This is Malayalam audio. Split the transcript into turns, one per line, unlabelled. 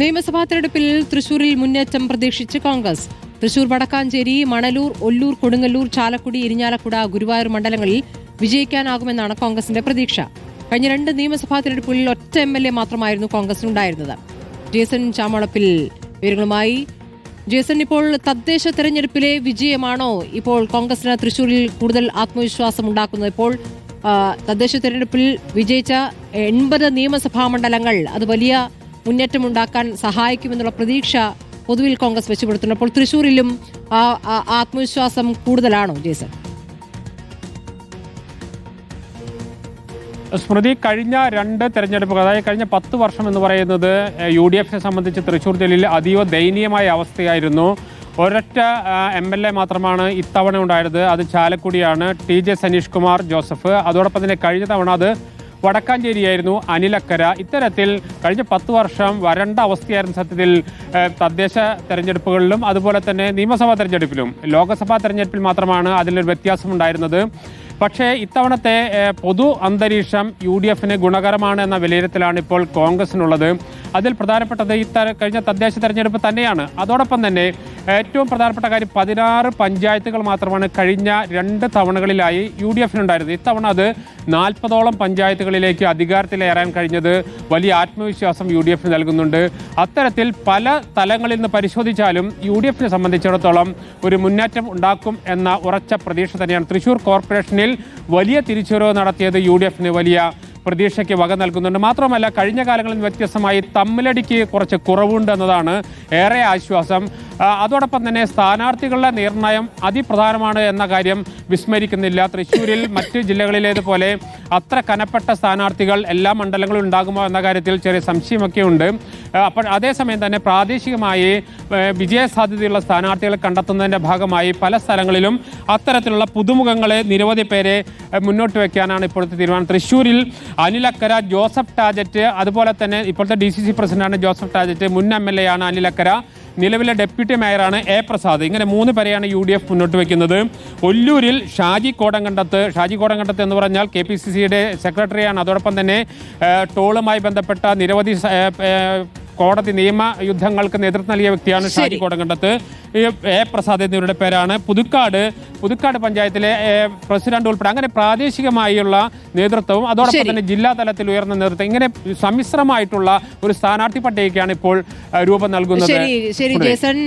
നിയമസഭാ തെരഞ്ഞെടുപ്പിൽ തൃശൂരിൽ മുന്നേറ്റം പ്രതീക്ഷിച്ച് കോൺഗ്രസ്. തൃശൂർ വടക്കാഞ്ചേരി മണലൂർ ഒല്ലൂർ കൊടുങ്ങല്ലൂർ ചാലക്കുടി ഇരിഞ്ഞാലക്കുട ഗുരുവായൂർ മണ്ഡലങ്ങളിൽ വിജയിക്കാനാകുമെന്നാണ് കോൺഗ്രസിന്റെ പ്രതീക്ഷ. കഴിഞ്ഞ രണ്ട് നിയമസഭാ തെരഞ്ഞെടുപ്പുകളിൽ ഒറ്റ എം എൽ എ മാത്രമായിരുന്നു കോൺഗ്രസിനുണ്ടായിരുന്നത്. ജേസൺ ചാമളപ്പിൽ വിവരങ്ങളുമായി. ജേസൺ ഇപ്പോൾ തദ്ദേശ തെരഞ്ഞെടുപ്പിലെ വിജയമാണോ ഇപ്പോൾ കോൺഗ്രസിന് തൃശൂരിൽ കൂടുതൽ ആത്മവിശ്വാസം ഉണ്ടാക്കുന്നത്? ഇപ്പോൾ തദ്ദേശ തെരഞ്ഞെടുപ്പിൽ വിജയിച്ച എൺപത് നിയമസഭാ മണ്ഡലങ്ങൾ അത് വലിയ മുന്നേറ്റമുണ്ടാക്കാൻ സഹായിക്കുമെന്നുള്ള പ്രതീക്ഷ പൊതുവിൽ കോൺഗ്രസ് വെച്ചുപെടുത്തുന്നു അപ്പോൾ ആ ആത്മവിശ്വാസം കൂടുതലാണോ ജേസൺ
സ്മൃതി കഴിഞ്ഞ രണ്ട് തെരഞ്ഞെടുപ്പുകൾ അതായത് കഴിഞ്ഞ പത്ത് വർഷം എന്ന് പറയുന്നത് യു ഡി എഫിനെ സംബന്ധിച്ച് തൃശ്ശൂർ ജില്ലയിൽ അതീവ ദയനീയമായ അവസ്ഥയായിരുന്നു. ഒരൊറ്റ എം എൽ എ മാത്രമാണ് ഇത്തവണ ഉണ്ടായത്. അത് ചാലക്കുടിയാണ്. T J Saneesh Kumar Joseph. അതോടൊപ്പം തന്നെ കഴിഞ്ഞ തവണ അത് വടക്കാഞ്ചേരിയായിരുന്നു അനിലക്കര. ഇത്തരത്തിൽ കഴിഞ്ഞ പത്ത് വർഷം വരണ്ട അവസ്ഥയായിരുന്നു സത്യത്തിൽ തദ്ദേശ തെരഞ്ഞെടുപ്പുകളിലും അതുപോലെ തന്നെ നിയമസഭാ തെരഞ്ഞെടുപ്പിലും. ലോക്സഭാ തെരഞ്ഞെടുപ്പിൽ മാത്രമാണ് അതിലൊരു വ്യത്യാസമുണ്ടായിരുന്നത് പക്ഷേ ഇത്തവണത്തെ പൊതു അന്തരീക്ഷം യു ഡി എഫിന് ഗുണകരമാണ് എന്ന വിലയിരുത്തലാണ് ഇപ്പോൾ കോൺഗ്രസിനുള്ളത്. അതിൽ പ്രധാനപ്പെട്ടത് ഈ കഴിഞ്ഞ തദ്ദേശ തെരഞ്ഞെടുപ്പ് തന്നെയാണ്. അതോടൊപ്പം തന്നെ ഏറ്റവും പ്രധാനപ്പെട്ട കാര്യം പതിനാറ് പഞ്ചായത്തുകൾ മാത്രമാണ് കഴിഞ്ഞ രണ്ട് തവണകളിലായി യു ഡി എഫിനുണ്ടായിരുന്നത് ഇത്തവണ അത് നാൽപ്പതോളം പഞ്ചായത്തുകളിലേക്ക് അധികാരത്തിലേറാൻ കഴിഞ്ഞത് വലിയ ആത്മവിശ്വാസം യു ഡി എഫിന് നൽകുന്നുണ്ട്. അത്തരത്തിൽ പല തലങ്ങളിൽ നിന്ന് പരിശോധിച്ചാലും യു ഡി എഫിനെ സംബന്ധിച്ചിടത്തോളം ഒരു മുന്നേറ്റം ഉണ്ടാക്കും എന്ന ഉറച്ച പ്രതീക്ഷ തന്നെയാണ്. തൃശൂർ കോർപ്പറേഷനിൽ വലിയ തിരിച്ചുവരവ് നടത്തിയത് യു ഡി എഫിന് വലിയ പ്രതീക്ഷയ്ക്ക് വക നൽകുന്നുണ്ട്. മാത്രമല്ല കഴിഞ്ഞ കാലങ്ങളിൽ വ്യത്യസ്തമായി തമ്മിലടിക്ക് കുറച്ച് കുറവുണ്ട് എന്നതാണ് ഏറെ ആശ്വാസം. അതോടൊപ്പം തന്നെ സ്ഥാനാർത്ഥികളുടെ നിർണയം അതിപ്രധാനമാണ് എന്ന കാര്യം വിസ്മരിക്കുന്നില്ല. തൃശ്ശൂരിൽ മറ്റ് ജില്ലകളിലേതുപോലെ അത്ര കനപ്പെട്ട സ്ഥാനാർത്ഥികൾ എല്ലാ മണ്ഡലങ്ങളും ഉണ്ടാകുമോ എന്ന കാര്യത്തിൽ ചെറിയ സംശയമൊക്കെ ഉണ്ട്. അപ്പോൾ അതേസമയം തന്നെ പ്രാദേശികമായി വിജയസാധ്യതയുള്ള സ്ഥാനാർത്ഥികളെ കണ്ടെത്തുന്നതിന്റെ ഭാഗമായി പല സ്ഥലങ്ങളിലും അത്തരത്തിലുള്ള പുതുമുഖങ്ങളെ നിരവധി പേരെ മുന്നോട്ട് വയ്ക്കാനാണ് ഇപ്പോഴത്തെ തീരുമാനം. തൃശ്ശൂരിൽ അനിലക്കര ജോസഫ് ടാജറ്റ് അതുപോലെ തന്നെ ഇപ്പോഴത്തെ ഡി സി സി പ്രസിഡന്റാണ് ജോസഫ് ടാജറ്റ് മുൻ എം എൽ എ ആണ് അനിലക്കര നിലവിലെ ഡെപ്യൂട്ടി മേയറാണ് എ പ്രസാദ്. ഇങ്ങനെ മൂന്ന് പേരെയാണ് യു ഡി എഫ് മുന്നോട്ട് വയ്ക്കുന്നത് ഒല്ലൂരിൽ ഷാജി കോടങ്കണ്ടത്ത് ഷാജി കോടങ്കണ്ടത്ത് എന്ന് പറഞ്ഞാൽ കെ പി സി സിയുടെ സെക്രട്ടറിയാണ് അതോടൊപ്പം തന്നെ ടോളുമായി ബന്ധപ്പെട്ട നിരവധി കോടതി നിയമ യുദ്ധങ്ങൾക്ക് നേതൃത്വം നൽകിയ വ്യക്തിയാണ് ഷാജി കോടങ്കണ്ടത്ത്. എ പ്രസാദ് എന്നിവരുടെ പേരാണ്. പുതുക്കാട് പുതുക്കാട് പഞ്ചായത്തിലെ പ്രസിഡന്റ് ഉൾപ്പെടെ അങ്ങനെ പ്രാദേശികമായുള്ള നേതൃത്വവും അതോടൊപ്പം തന്നെ ജില്ലാ തലത്തിൽ ഉയർന്ന നേതൃത്വം. ഇങ്ങനെ സമ്മിശ്രമായിട്ടുള്ള ഒരു സ്ഥാനാർത്ഥി പട്ടികയ്ക്കാണ് ഇപ്പോൾ രൂപം നൽകുന്നത്.
ശരി ജേസൺ